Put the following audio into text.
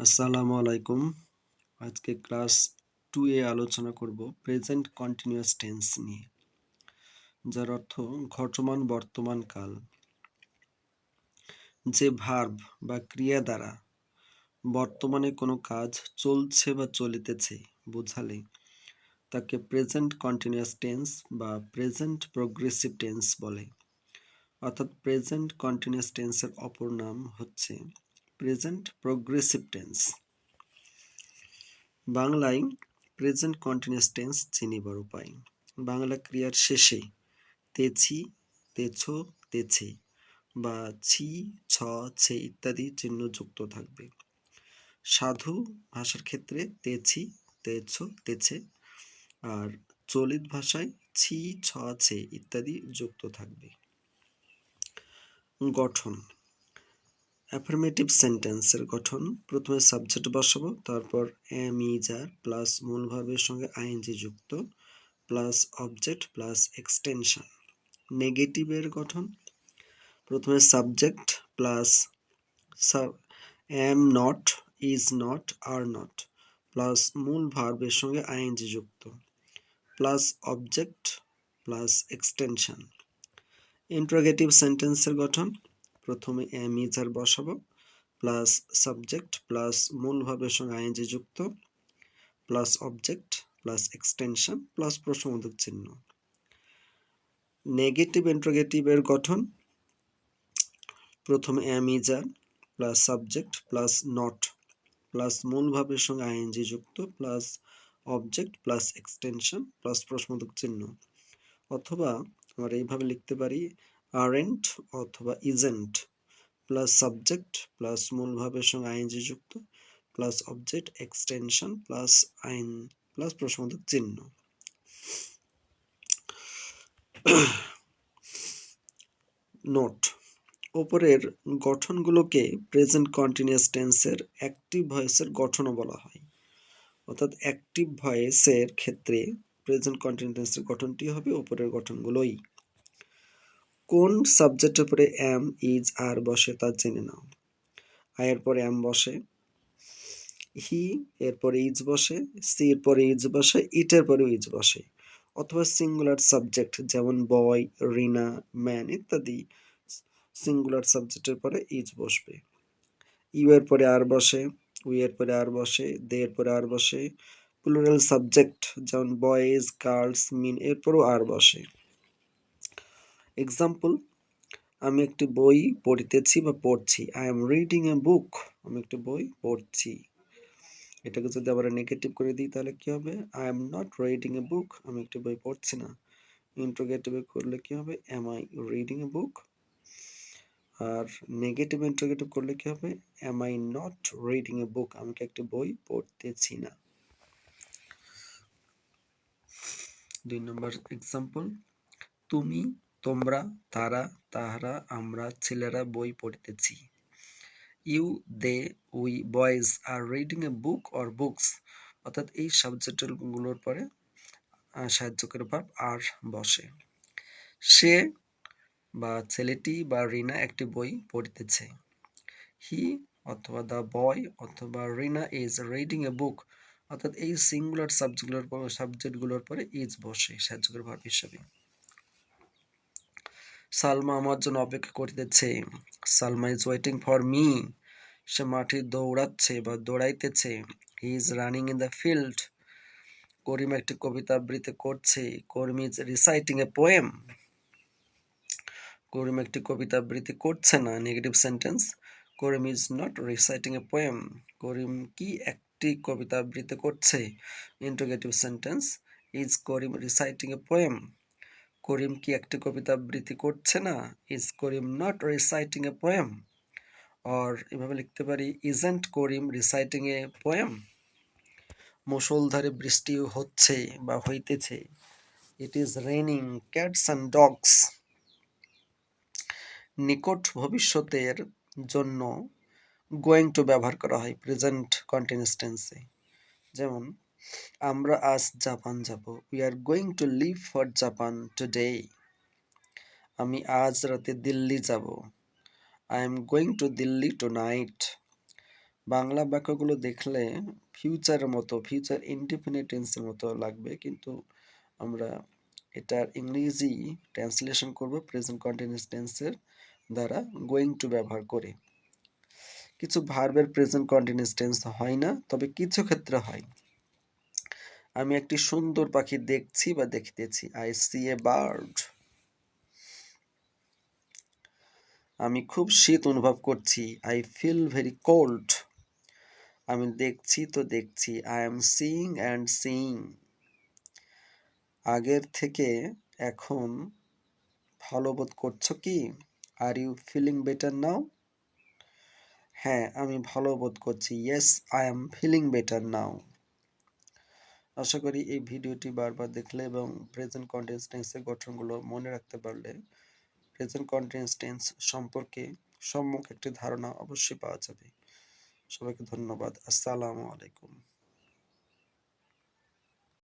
আসসালামু আলাইকুম। আজকে ক্লাস টু এ আলোচনা করব প্রেজেন্ট কন্টিনিউয়াস টেন্স নিয়ে, যার অর্থ ঘটমান বর্তমান কাল। যে ভার্ব বা ক্রিয়া দ্বারা বর্তমানে কোনো কাজ চলছে বা চলিতেছে বোঝালে তাকে প্রেজেন্ট কন্টিনিউয়াস টেন্স বা প্রেজেন্ট প্রোগ্রেসিভ টেন্স বলে। অর্থাৎ প্রেজেন্ট কন্টিনিউয়াস টেন্সের অপর নাম হচ্ছে প্রেজেন্ট প্রোগ্রেসিভ টেন্স বাংলায় প্রেজেন্ট কন্টিনিউয়াস টেন্স চিনিবার উপায় বাংলা ক্রিয়ার শেষে তেছি তেছো তেছে বা ছি, ছ, ছে ইত্যাদি চিহ্ন যুক্ত থাকবে। সাধু ভাষার ক্ষেত্রে তেছি তেছো তেছে আর চলিত ভাষায় ছি, ছ, ছে ইত্যাদি যুক্ত থাকবে। গঠন অ্যাফার্মেটিভ সেন্টেন্সের গঠন। প্রথমে সাবজেক্ট বসাবো, তারপর এম ইজার প্লাস মূল ভার্বের সঙ্গে আইএনজি যুক্ত প্লাস অবজেক্ট প্লাস এক্সটেনশন নেগেটিভের গঠন। প্রথমে subject plus am not is not are not plus মূল ভার্বের সঙ্গে আইএনজি যুক্ত plus object plus extension interrogative সেন্টেন্সের গঠন। প্রথমে এম ইজার বসাবো প্লাস সাবজেক্ট প্লাস মূল ভাবের সঙ্গে আইএনজি যুক্ত plus object plus extension plus প্রশ্নবোধক চিহ্ন। নেগেটিভ ইন্ট্রোগেটিভের গঠন, প্রথমে am is are plus subject plus not plus মূল ভাবের সঙ্গে আইএনজি যুক্ত plus object plus extension plus প্রশ্নবোধক চিহ্ন। অথবা আমরা এইভাবে লিখতে পারি আরেন্ট অথবা ইজেন্ট প্লাস সাবজেক্ট প্লাস মূল ভাবের সঙ্গে আইএনজি যুক্ত প্লাস অবজেক্ট এক্সটেনশন প্লাস আইন প্লাস প্রশ্নবোধক চিহ্ন। নোট ওপরের গঠনগুলোকে প্রেজেন্ট কন্টিনিউয়াস টেন্সের অ্যাক্টিভ ভয়েসের গঠনও বলা হয়। অর্থাৎ অ্যাক্টিভ ভয়েসের ক্ষেত্রে প্রেজেন্ট কন্টিনিউয়াস টেন্সের গঠনটি হবে ওপরের গঠনগুলোই। কোন সাবজেক্টের পরে এম ইজ আর বসে তা জেনে নাও। আয়ের পরে এম বসে হি এর পরে ইজ বসে সি এর পরে ইজ বসে ইটের পরে ইজ বসে। অথবা সিঙ্গুলার সাবজেক্ট যেমন বয় রিনা ম্যান ইত্যাদি সিঙ্গুলার সাবজেক্টের পরে ইজ বসবে। ইউ এর পরে আর বসে উই এর পরে আর বসে দে এর পরে আর বসে। প্লুরাল সাবজেক্ট যেমন বয়েজ গার্লস মিন এরপরও আর বসে। এক্সাম্পল আমি একটি বই পড়িতেছি বা পড়ছি। I am reading a book আমি একটি বই পড়ছি। এটাকে যদি আবার নেগেটিভ করে দিই, তাহলে কি হবে? I am not reading a book আমি একটি বই পড়ছি না। ইন্ট্রোগেটিভে করলে কি হবে? Am I reading a book R negative interrogative করলে কি হবে? Am I not reading a book আমি কি একটি বই পড়তেছি না? দুই নম্বর এক্সাম্পল তুমি তোমরা, তারা, তাহারা, আমরা, ছেলেরা বই পড়িতেছি। You, they, we, boys are reading a book or books. অর্থাৎ এই সাবজেক্টগুলোর পরে সাহায্যকারী ভাব আর বসে। সে বা ছেলেটি বা রিনা একটি বই পড়িতেছে। হি অথবা দ্য বয় অথবা Rina is reading a book. অর্থাৎ এই সিঙ্গুলার সাবজেক্টগুলোর সাবজেক্টগুলোর পরে ইজ বসে সাহায্যকারী ভাব হিসাবে। সালমা আমার জন্য অপেক্ষা করিতেছে Salma is waiting for me সে মাঠে দৌড়াচ্ছে বা দৌড়াইতেছে। He is running in the field Karim একটি কবিতা আবৃত্তি করছে। Karim is reciting a poem Karim একটি কবিতা আবৃত্তি করছে না negative sentence Karim is not reciting a poem Karim কি একটি কবিতা আবৃত্তি করছে? Interrogative sentence is Karim reciting a poem Karim কি একটি কবিতা আবৃত্তি করছে না? Is Karim not reciting a poem or এভাবে লিখতে পারি isn't Karim reciting a poem মুসলধারে বৃষ্টি হচ্ছে বা হইতেছে। It is raining cats and dogs নিকট ভবিষ্যতের জন্য গোয়িং টু ব্যবহার করা হয় প্রেজেন্ট কন্টিনিউয়াস টেন্সে যেমন আমরা আজ জাপান যাব। We are going to leave for Japan today আমি আজ রাতে দিল্লি যাব। I am going to Delhi tonight Bangla বাক্যগুলো দেখলে ফিউচারের মতো ফিউচার ইনডিফিনিট টেন্সের মতো লাগবে, কিন্তু আমরা এটার ইংরেজি ট্রান্সলেশন করব প্রেজেন্ট কন্টিনিউয়াস টেন্সের দ্বারা গোয়িং টু ব্যবহার করে। কিছু ভার্বের প্রেজেন্ট কন্টিনিউয়াস টেন্স হয় না, তবে কিছু ক্ষেত্রে হয়। আমি একটি সুন্দর পাখি দেখছি বা দেখিতেছি। আই সি এ বার্ড আমি খুব শীত অনুভব করছি। আই ফিল ভেরি কোল্ড আমি দেখছি তো দেখছি। I am seeing and seeing আগের থেকে এখন ভালো বোধ করছ কি? Are you feeling better now হ্যাঁ আমি ভালো বোধ করছি। Yes I am feeling better now আশা করি এই ভিডিওটি বারবার দেখলে এবং প্রেজেন্ট কন্টিনিউয়াস টেন্সের গঠনগুলো মনে রাখতে পারলে প্রেজেন্ট কন্টিনিউয়াস টেন্স সম্পর্কে সম্মুখ একটি ধারণা অবশ্যই পাওয়া যাবে। সবাইকে ধন্যবাদ। আসসালামু আলাইকুম।